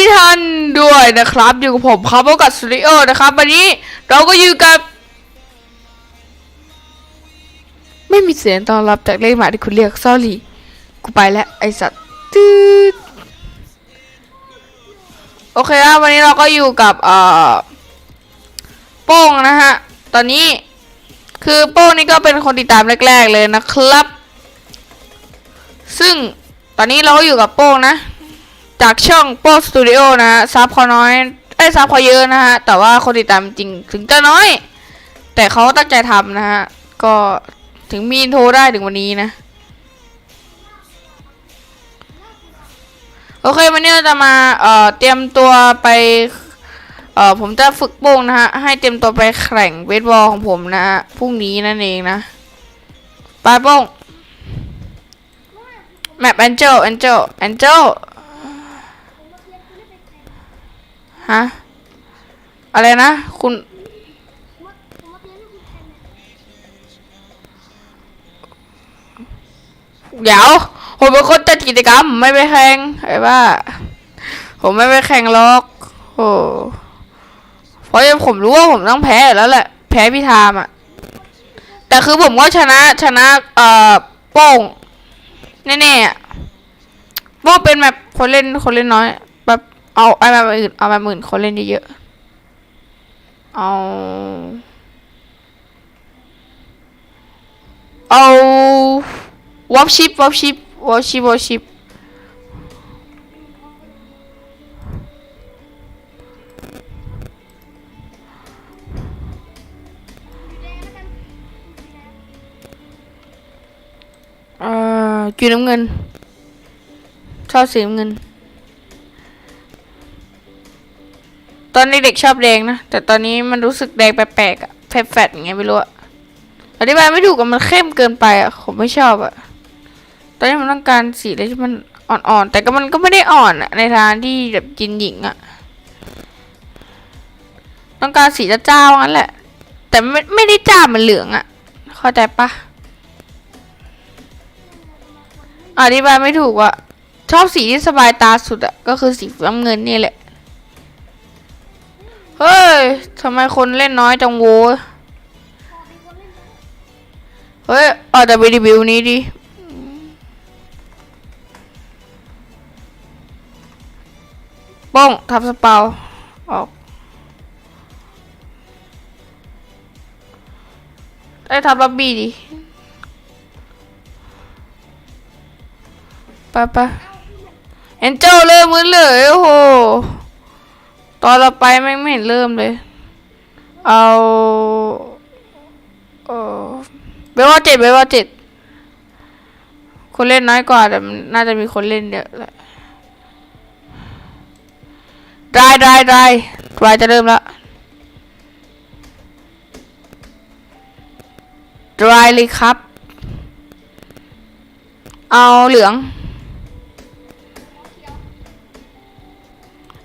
ดีท่านด้วยนะครับอยู่กับผมครับโอกัสสตูดิโอนะครับวันนี้เราก็อยู่กับ ไม่มีเสียงตอนรับจากเลขหมายที่คุณเรียก sorry กูไปแล้วไอสัตว์ตืดโอเคครับวันนี้เราก็อยู่กับเอ่อโป้งนะฮะตอนนี้คือโป้งนี่ก็เป็นคนติดตามแรก ๆเลยนะครับ ซึ่งตอนนี้เราก็อยู่กับโป้งนะ จากช่องโป้สตูดิโอนะฮะซับเขาน้อยไอ้ซับเขาเยอะนะฮะ แต่ว่าคนติดตามจริงถึงจะน้อย แต่เขาตั้งใจทำนะฮะ ก็ถึงมีอินโทรได้ถึงวันนี้นะ โอเควันนี้เราจะมาเอ่อเตรียมตัวไปเอ่อผมจะฝึกโป้งนะฮะ ให้เตรียมตัวไปแข่งเวทบอลของผมนะฮะพรุ่งนี้นั่นเองนะไปโป้งแมปแอนเจลแอนเจลแอนเจล ฮะ อะไรนะ คุณ เดี๋ยว ผมเป็นคนจัดกิจกรรม ไม่ไปแข่งไอ้บ้า ผมไม่ไปแข่งหรอกโอ้เพราะผมรู้ว่าผมต้องแพ้แล้วแหละ แพ้พี่ทามอะแต่คือผมก็ชนะชนะ เอ่อ โป้งแน่ๆอะโป้งเป็นแบบคนเล่นคนเล่นน้อย เอาไอ้แบบอื่นเอาแบบอื่นคนเล่นเยอะๆเอา เอาวอปชิปวอปชิปวอปชิปวอปชิปเอ่อกีน้ำเงินชอบสีน้ำเงิน ตอนเด็กชอบแดงนะ แต่ตอนนี้มันรู้สึกแดงแปลกๆอะแฟดๆอย่างเงี้ยไม่รู้อะอธิบายไม่ถูกอะมันเข้มเกินไปอะผมไม่ชอบอะตอนนี้มันต้องการสีอะไรที่มันอ่อนๆ แต่ก็มันก็ไม่ได้อ่อนอะในทางที่แบบจินหญิงอะต้องการสีจ้าๆงั้นแหละ แต่ไม่ไม่ได้จ้ามือนเหลืองอะเข้าใจปะอธิบายไม่ถูกอะชอบสีที่สบายตาสุดอะก็คือสีน้ำเงินนี่แหละ เฮ้ยทำไมคนเล่นน้อยจังโว้เฮ้ยออกจากวิดีวิวนี้ดิป้องทับสเปาออกได้ทับบับบี้ดิไปไปเอ็นเจ้าเริ่มมือเลยโอ้โห ตอนเราไปแม่ไม่เห็นเริ่มเลย เอาเออเบลว่าเจ็ดเบลว่าเจ็ดคนเล่นน้อยกว่าแต่น่าจะมีคนเล่นเยอะแหละได้ได้ได้วายจะเริ่มแล้วดรายเลยครับ เอาเหลือง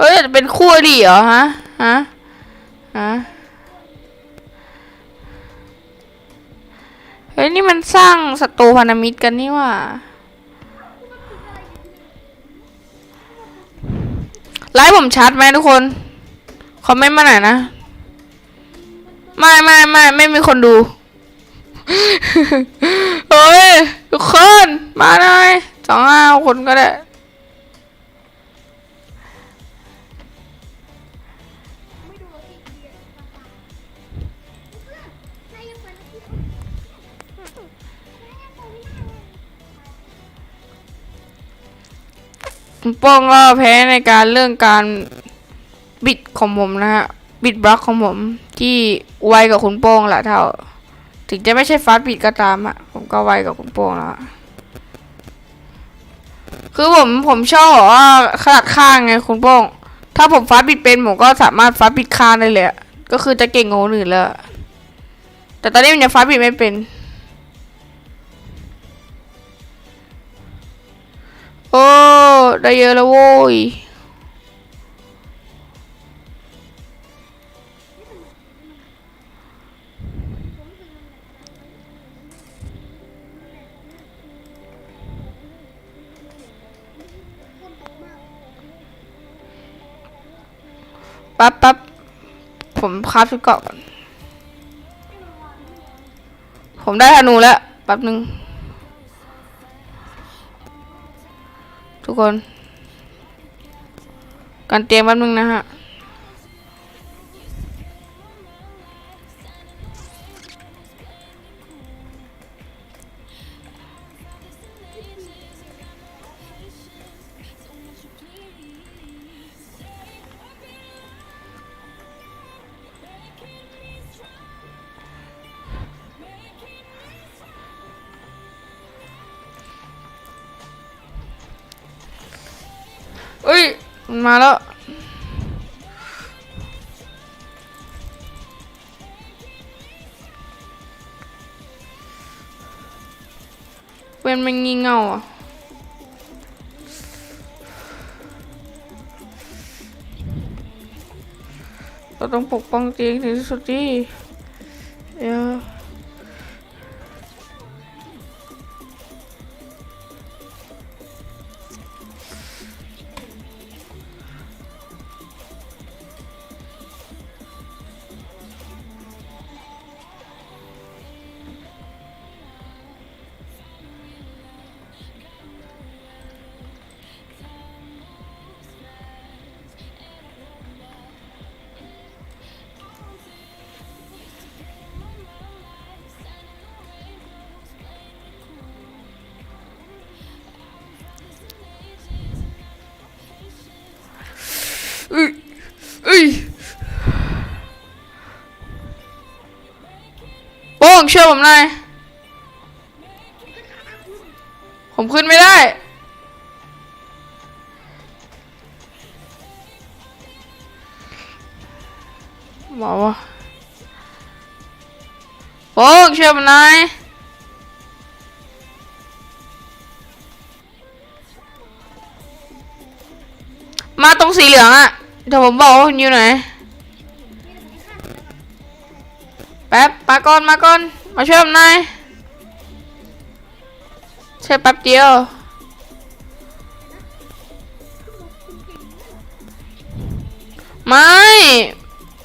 เฮ้ยจะเป็นคู่ดีเหรอฮะฮะฮะเฮ้ยนี่มันสร้างศัตรูพันธมิตรกันนี่ว่าไลฟ์ผมชัดไหมทุกคนคอมเมนต์มาหน่อยนะ ไม่ไม่ไม่ไม่มีคนดูเฮ้ยทุกคนมาหน่อยสองห้าคนก็ได้ คุณโป้งก็แพ้ในการเรื่องการบิดของผมนะฮะบิดบล็อกของผม ที่ไวกับคุณโป้งแหละเท่า ถึงจะไม่ใช่ฟาสบิดก็ตามอะผมก็ไวกับคุณโป้งแล้วคือผมผมชอบว่าขนาดข้างไงคุณโป้งถ้าผมฟาสบิดเป็นผมก็สามารถฟาสบิดข้างได้เลยก็คือจะเก่งกว่าคนอื่นเลยอะแต่ตอนนี้มันยังฟาสบิดไม่เป็น โอ้ ได้เยอะแล้วโว้ยปั๊บปั๊บผมคราฟชุดเกาะก่อน ผมได้ธนูแล้ว แป๊บนึง ทุกคน การเตรียมแป๊บนึงนะฮะ มาแล้ว เวนมันงี่เง่าอะเราต้องปกป้องตียงถึงที่สุดดิ เชื่อผมหน่อยผมขึ้นไม่ได้บอกว่าโป้งเชื่อผมหน่อยมาตรงสีเหลืองอะเดี๋ยวผมบอกว่าคุณอยู่ไหน แป๊บ มาก่อน มาก่อน มาช่วยผมหน่อยใช่แป๊บเดียวไม่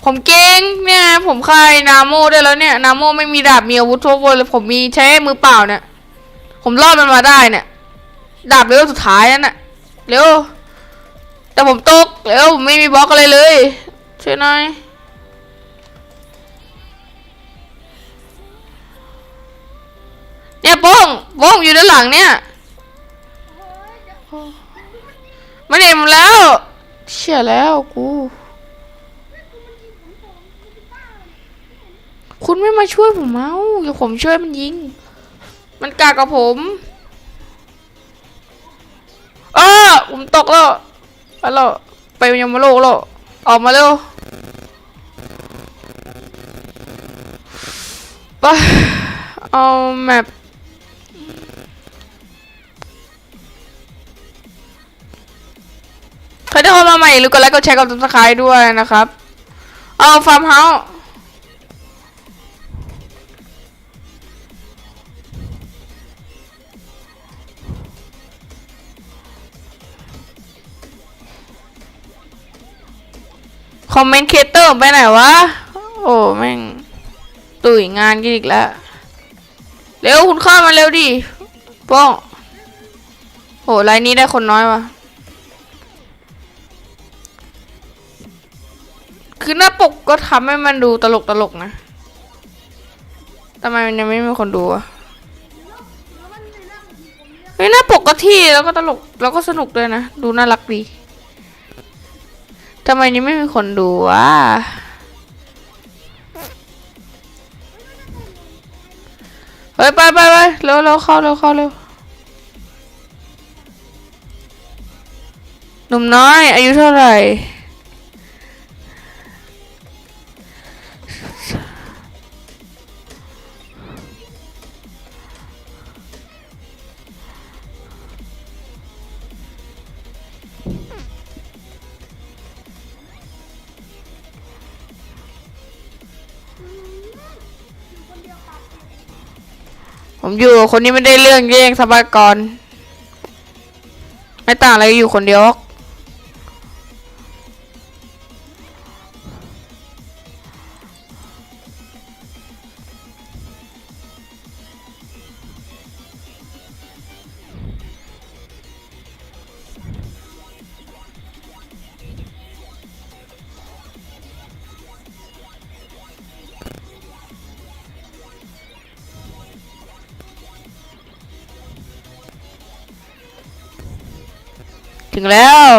ผมเก่งเนี่ย ผมคายนาโมได้แล้วเนี่ย นาโมไม่มีดาบมีอาวุธทั่วไปเลยผมมีใช้มือเปล่าเนี่ย ผมรอดมันมาได้เนี่ย ดาบเร็วสุดท้ายนั่นน่ะเร็วแต่ผมตกแล้วผมไม่มีบล็อกอะไรเลยช่วยหน่อย เนี่ยโป้งโป้งอยู่ด้านหลังเนี่ยมันเห็นมแล้ว เชี่ยแล้วกู คุณไม่มาช่วยผมเมาเดี๋ยวผมช่วยมันยิง มันกากกับผม เออผมตกแล้วไปแล้วไปยังมาโลกแล้วออกมาเร็วไปเอาแมป ที่เขามาใหม่อย่าลืมกดไลค์กดแชร์กดติดตามด้วยนะครับ เอาฟาร์มเฮาส์คอมเมนต์เคเตอร์ไปไหนวะ โอ้แม่งตุยงานกันอีกแล้ว เร็วคุณเข้ามาเร็วดิป้องโหไลน์นี้ได้คนน้อยวะ คือหน้าปกก็ทำให้มันดูตลกตลกนะทำไมมันยังไม่มีคนดูอะเฮ้ยหน้าปกก็ที่แล้วก็ตลกแล้วก็สนุกด้วยนะ ดูน่ารักดีทำไมยังไม่มีคนดูวะเฮ้ยไปไปไปเร็วเร็วเข้าเร็วเข้าเร็วหนุ่มน้อย อายุเท่าไหร่ ผมอยู่คนนี้ไม่ได้เรื่องแย่งทรัพยากร ไม่ต่างอะไรอยู่คนเดียว ถึงแล้ว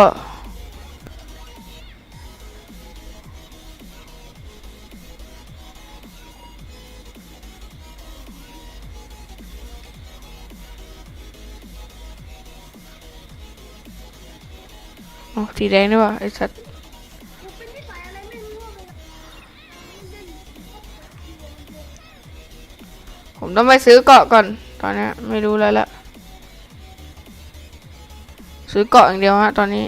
อ๋อสีแดงด้วยวะไอ้สัตว์ผมต้องไปซื้อเกาะก่อน ตอนนี้ไม่รู้แล้วละ ซื้อเกาะอย่างเดียวฮะตอนนี้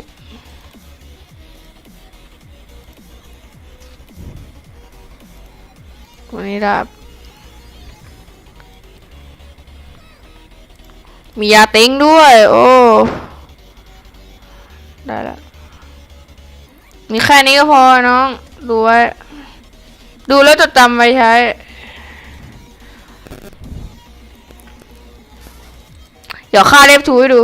วันนี้ดาบมียาติงด้วย โอ้ ได้ละ มีแค่นี้ก็พอน้อง ดูไว้ ดูแล้วจดจำไว้ใช้เดี๋ยวค่าเล็บถูให้ดู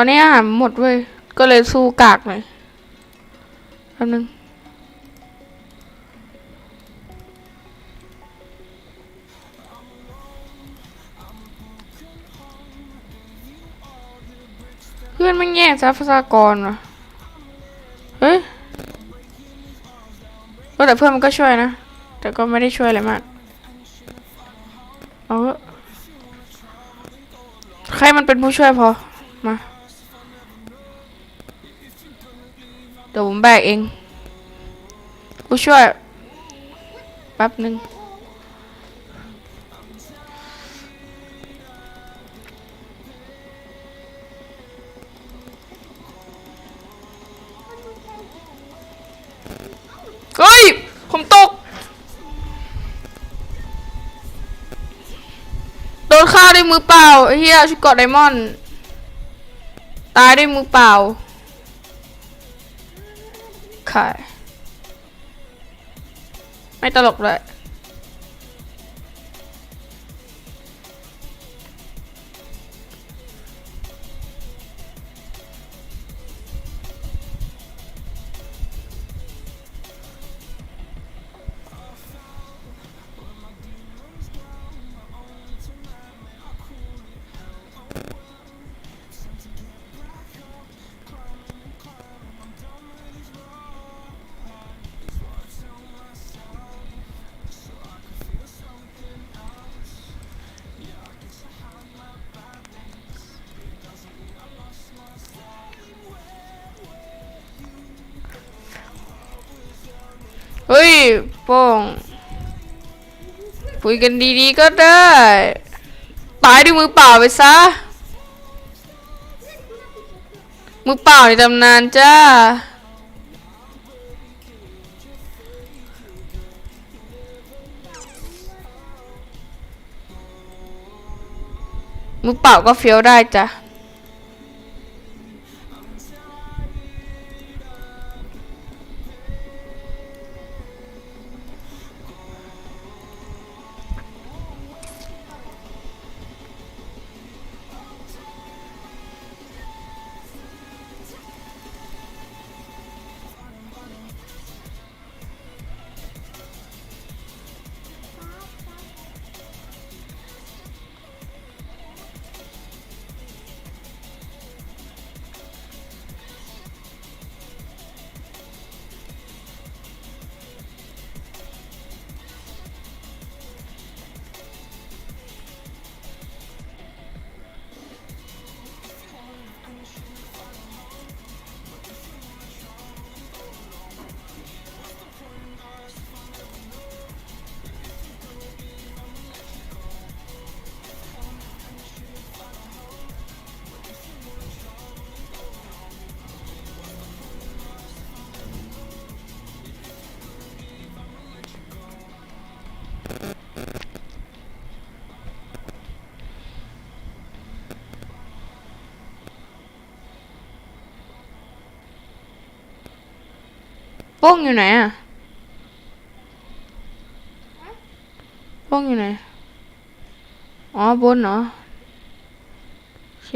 ตอนนี้อาหารหมดเว้ย ก็เลยสู้กากหน่อยแป๊บนึงเพื่อนมันแย่งทรัพยากรวะเฮ้ยก็แต่เพื่อนมันก็ช่วยนะ แต่ก็ไม่ได้ช่วยอะไรมากเอาเถอใครมันเป็นผู้ช่วยพอ มา ดี๋ยวผมแบกเอง ผู้ช่วย แป๊บหนึ่งเฮ้ย ผมตก โดนฆ่าด้วยมือเปล่าเหี้ยชุดเกาะไดมอนด์ ตายด้วยมือเปล่า ขายไม่ตลกเลย เฮ้ยโป้งคุยกันดีๆก็ได้ ตายด้วยมือเปล่าไปซะ มือเปล่าในตำนานจ้า มือเปล่าก็เฟี้ยวได้จ้ะ โป้งอยู่ไหนอะโป้งอยู่ไหน อ๋อบนเหรอโอเค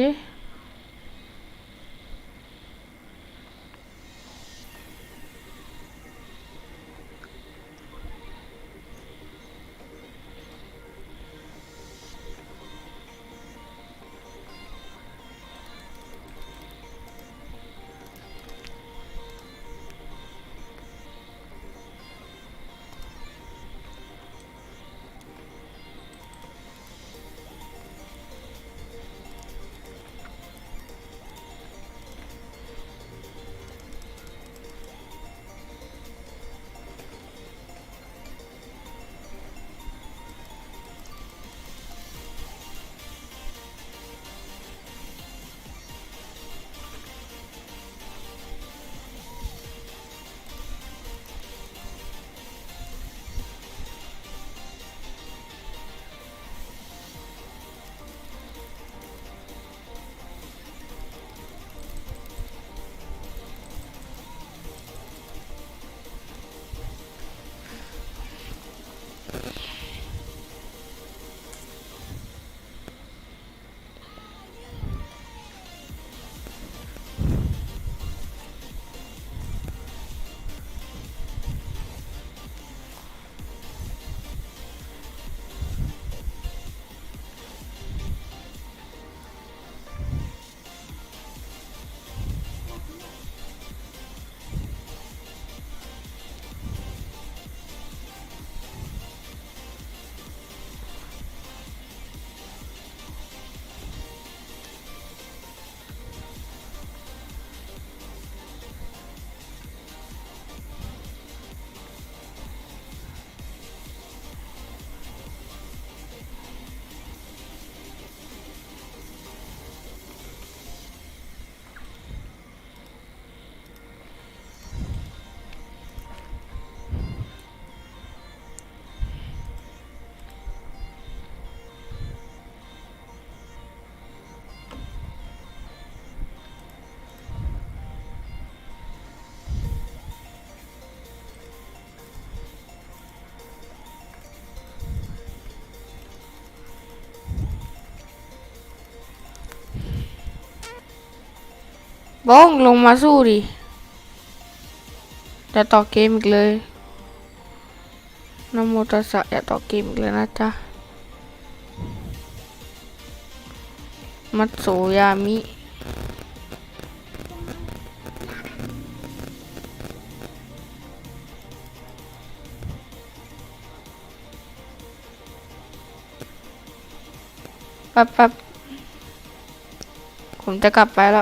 บ้องลงมาสู้ดิอย่าต่อเกมอีกเลยนโมตัสสะอย่าต่อเกมอีกเลยนะจ๊ะ มัตโสยามิแป๊บแป๊บผมจะกลับไปแล้ว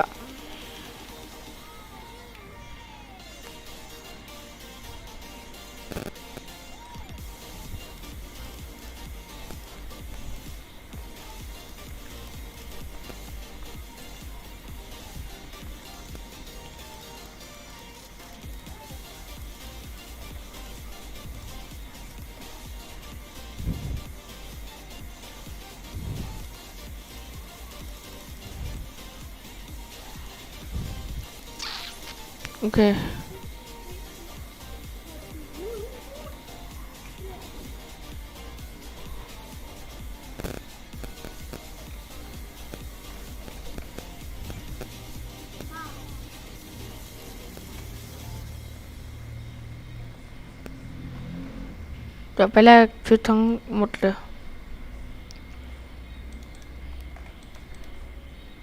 เค เดี๋ยวไปแลกชุดทั้งหมดเลย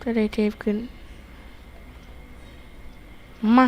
จะได้เทปขึ้นม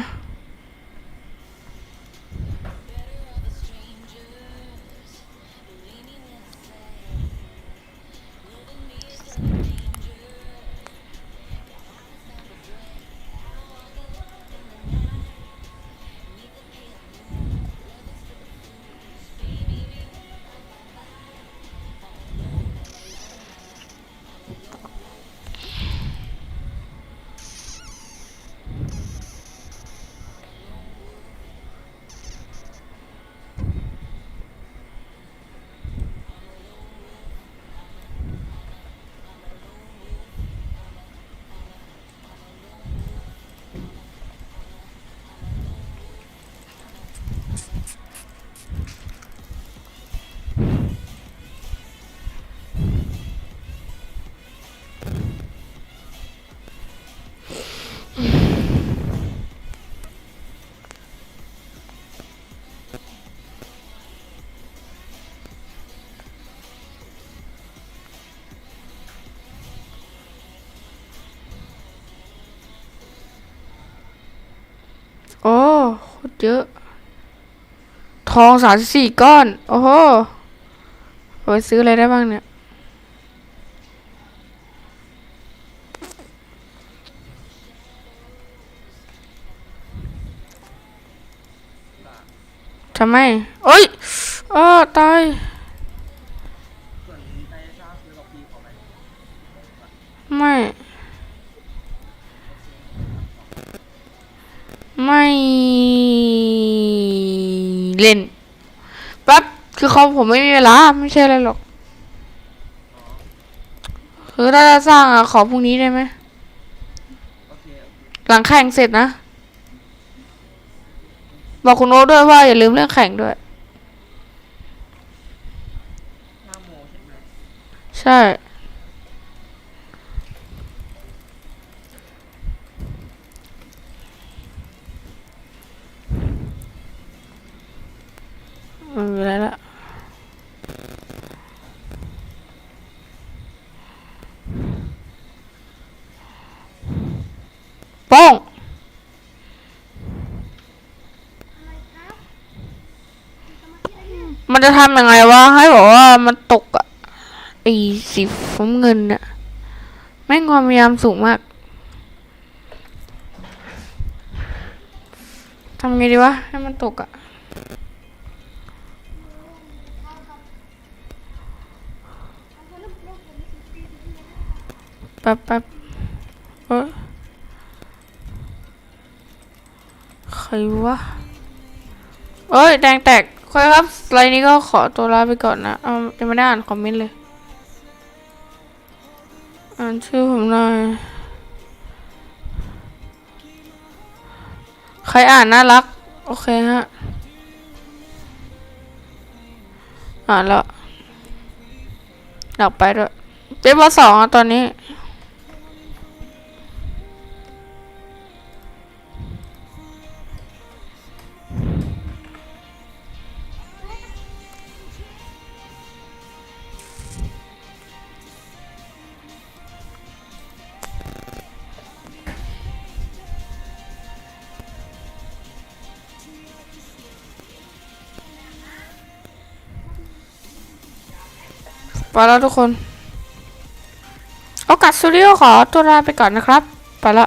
ตรเยอะ ทองสามสี่ก้อน โอ้โหไปซื้ออะไรได้บ้างเนี่ย ทำไม โอ้ยอ้อตาย เล่นแป๊บคือเขาผมไม่มีเวลาไม่ใช่อะไรหรอก คือถ้าจะสร้างอะขอพรุ่งนี้ได้ไหมหลังแข่งเสร็จนะ บอกคุณโอ๊ตด้วยว่าอย่าลืมเรื่องแข่งด้วย ใช่ ไหมใช่ไม่มีอะไรละโป้งอะไรครับสมาธิอะไรเนี่ยมันจะทำยังไงวะให้บอกว่ามันตกอะไอสีฟ้าเงินเนี่ยแม่งความพยายามสูงมากทำไงดีวะให้มันตกอะ ป๊บแป๊บเอ้ยใครวะเอ้ย แดงแตกค่อยครับไลน์นี้ก็ขอตัวลาไปก่อนนะ เอายังไม่ได้อ่านคอมเมนต์เลย อ่านชื่อผมหน่อย ใครอ่านน่ารัก โอเคฮะ อ่านแล้วอยากไปด้วยเจ๊บอสองอะตอนนี้ ไปแล้วทุกคน โอกาสสตูริโอขอตัวลาไปก่อนนะครับ ไปละ